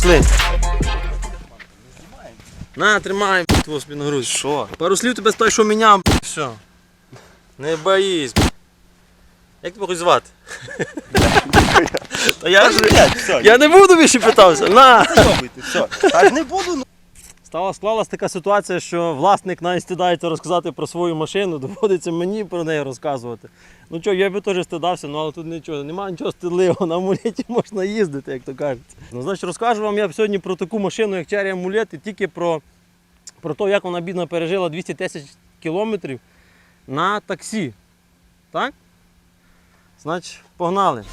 Пішли. На, тримай, твою спину грудь. Що? Пару слів тебе з той, що міняв, все. Не боїсь. Як тебе хоч звати? Та я ж. Я не буду більше питався. На! все. Та не буду, ну. Стала склалась така ситуація, що власник навіть стидається розказати про свою машину, доводиться мені про неї розказувати. Ну що, я би теж стидався, ну але тут нічого, немає нічого стидливого, на амулеті можна їздити, як то кажуть. Ну, значить, розкажу вам я сьогодні про таку машину, як Cherry Амулет, і тільки про, про те, як вона бідно пережила 200 тисяч кілометрів на таксі. Так? Значить, погнали.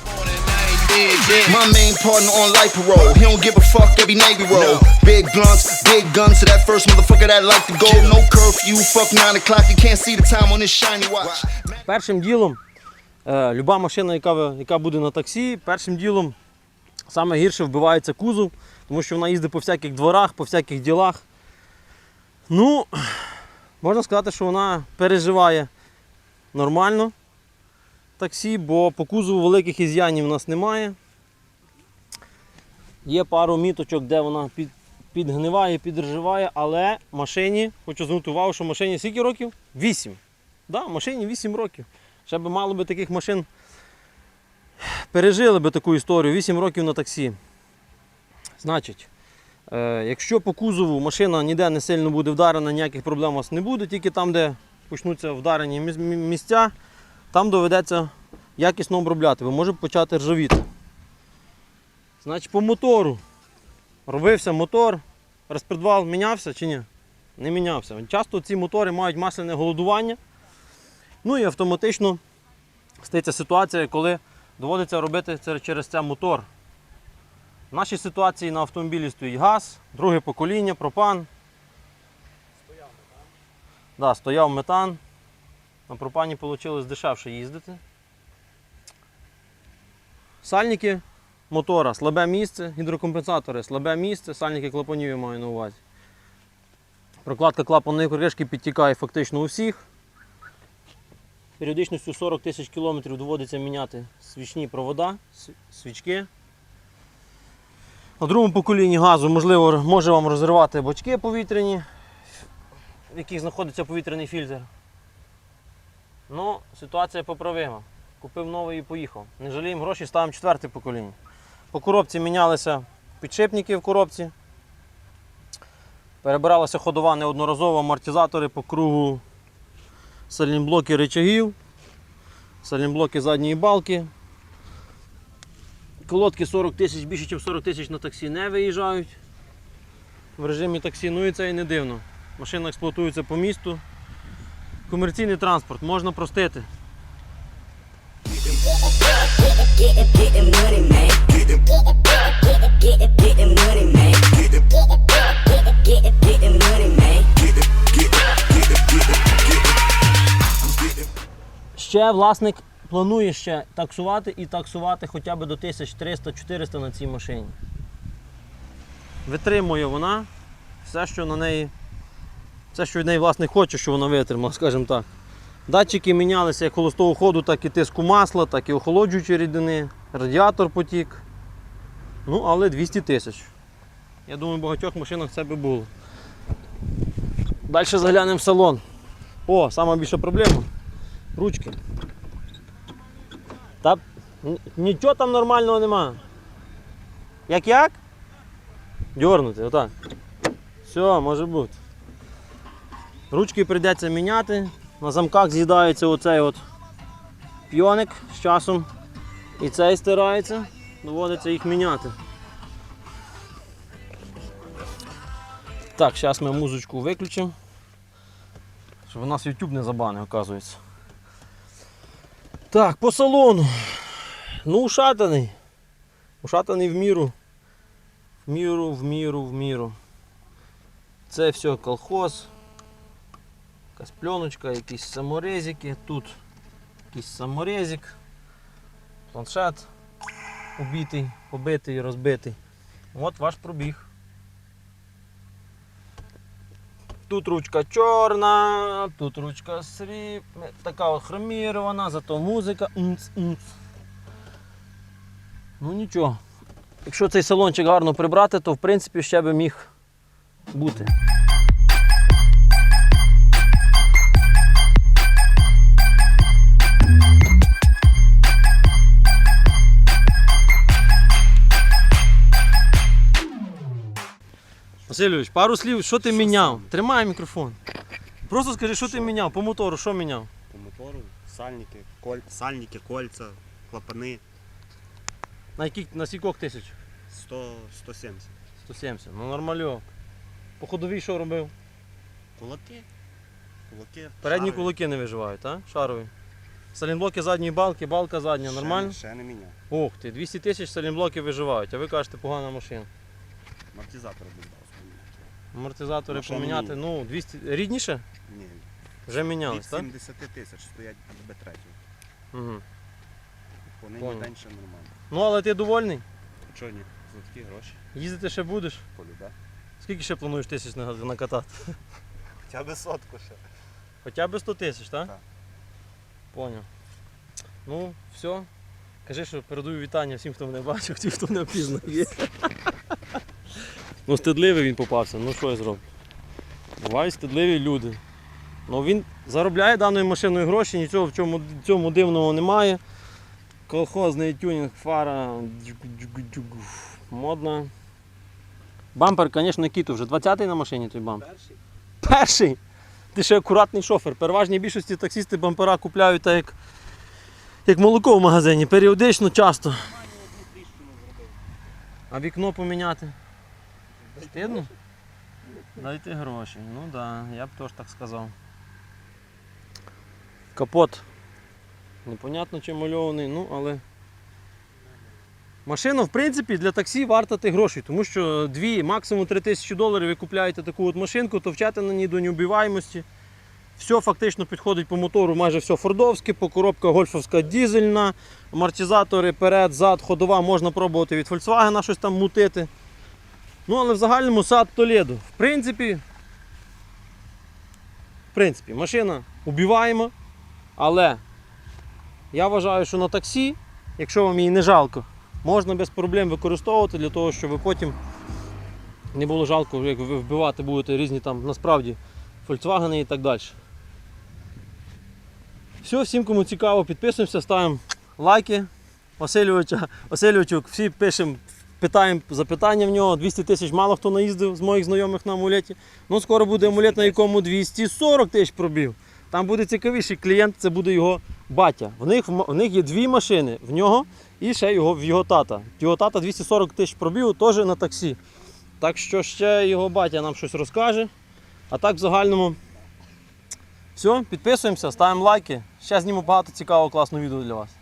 My main partner on life parole. He don't give a fuck, every Navy roll. Big blunts, big guns to that first motherfucker that like to go. No curfew, fuck 9 o'clock. You can't see the time on this shiny watch. Першим ділом, е, люба машина, яка, яка буде на таксі, першим ділом саме гірше вбивається кузов, тому що вона їздить по всяких дворах, по всяких ділах. Ну, можна сказати, що вона переживає нормально таксі, бо по кузову великих із'янів у нас немає. Є пару міточок, де вона під, підгниває, підрживає, але машині, хочу звернути увагу, що машині скільки років? 8. Да, машині 8 років. Ще би мало би таких машин пережили би таку історію 8 років на таксі. Значить, е, якщо по кузову машина ніде не сильно буде вдарена, ніяких проблем у вас не буде, тільки там, де почнуться вдарені місця, там доведеться якісно обробляти, бо може почати ржавіти. Значить, по мотору. Робився мотор, розпредвал мінявся чи ні? Не мінявся. Часто ці мотори мають масляне голодування. Ну і автоматично стається ситуація, коли доводиться робити це через це мотор. В нашій ситуації на автомобілі стоїть газ, друге покоління, пропан. Стояв метан. Да, стояв метан. На пропані вийшло дешевше їздити. Сальники мотора, слабе місце, гідрокомпенсатори, слабе місце, сальники клапанів я маю на увазі. Прокладка клапанної кришки підтікає фактично у всіх. Періодичністю 40 тисяч кілометрів доводиться міняти свічні провода, свічки. На другому поколінні газу можливо може вам розривати бачки повітряні, в яких знаходиться повітряний фільтр. Ну, ситуація поправима. Купив новий і поїхав. Не жаліємо гроші, ставимо четверте покоління. По коробці мінялися підшипники в коробці. Перебиралася ходова неодноразово амортизатори по кругу сальнімблоки речагів, сальнімблоки задньої балки. Колодки 40 тисяч, більше ніж 40 тисяч на таксі не виїжджають. В режимі таксі, ну і це і не дивно. Машина експлуатується по місту. Комерційний транспорт можна простити. Ще власник планує ще таксувати і таксувати хоча б до 1300-400 на цій машині. Витримує вона все, що на неї, все, що від неї власник хоче, що вона витримала, скажімо так. Датчики мінялися як холостого ходу, так і тиску масла, так і охолоджуючі рідини, радіатор потік. Ну, але 200 тисяч. Я думаю, в багатьох машинах це би було. Далі заглянемо в салон. О, сама більша проблема. Ручки. Та нічого там нормального нема. Як як? Дьорнути, отак. Все, може бути. Ручки прийдеться міняти. На замках з'їдається оцей от пйоник з часом. І цей стирається. Доводиться їх міняти. Так, зараз ми музичку виключимо. Щоб у нас YouTube не забанив, оказується. Так, по салону. Ну, ушатаний. Ушатаний в міру. В міру, в міру, в міру. Це все колхоз. Якась пленочка, якісь саморезики. Тут якийсь саморезик. Планшет убитий, побитий, розбитий. От ваш пробіг. Тут ручка чорна, тут ручка срібна, така от хромірована, зато музика. Ну нічого. Якщо цей салончик гарно прибрати, то в принципі ще би міг бути. Васильович, пару слів, що ти міняв? Тримай мікрофон. Просто скажи, що ти міняв по мотору, що міняв? По мотору, сальники, коль... сальники, кольця, клапани На яких на скількох тисяч? 100, 170. 170. Ну нормальок. По ходовій що робив? Кулаки. Кулаки. Передні шарові. кулаки не виживають, а? Шарові. Салінблоки задньої балки, балка задня, Ще нормально? Ще не міняв. Ух ти, 200 тисяч салінблоки виживають, а ви кажете погана машина. Амортизатори додав. Амортизатори Машина поміняти, ну 200. Рідніше? Ні. Вже мінялись, так? 70 тисяч стоять без третього. Угу. По нині Понял. день ще нормально. Ну але ти довольний? Чого ні? За такі гроші. Їздити ще будеш? Полюбе. Скільки ще плануєш тисяч на- накатати? Хоча б сотку ще. Хоча б 100 тисяч, так? Так. Поняв. Ну, все. Кажи, що передаю вітання всім, хто мене бачив, ті, хто не впізнає. Ну, стидливий він попався, ну що я зроблю? Бувають стидливі люди. Ну він заробляє даною машиною гроші, нічого в цьому, цьому дивного немає. Колхозний тюнінг, фара. Модна. Бампер, звісно, кіто, вже 20-й на машині той бампер. Перший. Перший. Ти ще акуратний шофер. Переважній більшості таксісти бампера купляють так, як, як молоко в магазині. Періодично, часто. А вікно поміняти? Стидно? Дайте гроші. Ну так, да, я б теж так сказав. Капот. Непонятно чим мальований, ну але. Машина, в принципі, для таксі варта тих грошей, тому що 2, максимум 3 тисячі доларів ви купляєте таку от машинку, то вчати на ній до неубиваємості. Все фактично підходить по мотору, майже все фордовське, по коробка гольфовська дізельна, амортизатори перед, зад, ходова можна пробувати від Volkswagen щось там мутити. Ну, але в загальному сад Толедо. В принципі, в принципі, машина убиваєма, але я вважаю, що на таксі, якщо вам її не жалко, можна без проблем використовувати для того, щоб потім не було жалко, як ви вбивати будете різні там насправді Volkswagen і так далі. Все, всім кому цікаво, підписуємося, ставимо лайки. Васильовича, всі пишемо, питаємо запитання в нього. 200 тисяч мало хто наїздив з моїх знайомих на амулеті. Ну, скоро буде амулет, на якому 240 тисяч пробів. Там буде цікавіший клієнт, це буде його батя. В них, в них є дві машини, в нього і ще його, в його тата. Його тата 240 тисяч пробів теж на таксі. Так що ще його батя нам щось розкаже. А так в загальному. Все, підписуємося, ставимо лайки. Ще зніму багато цікавого класного відео для вас.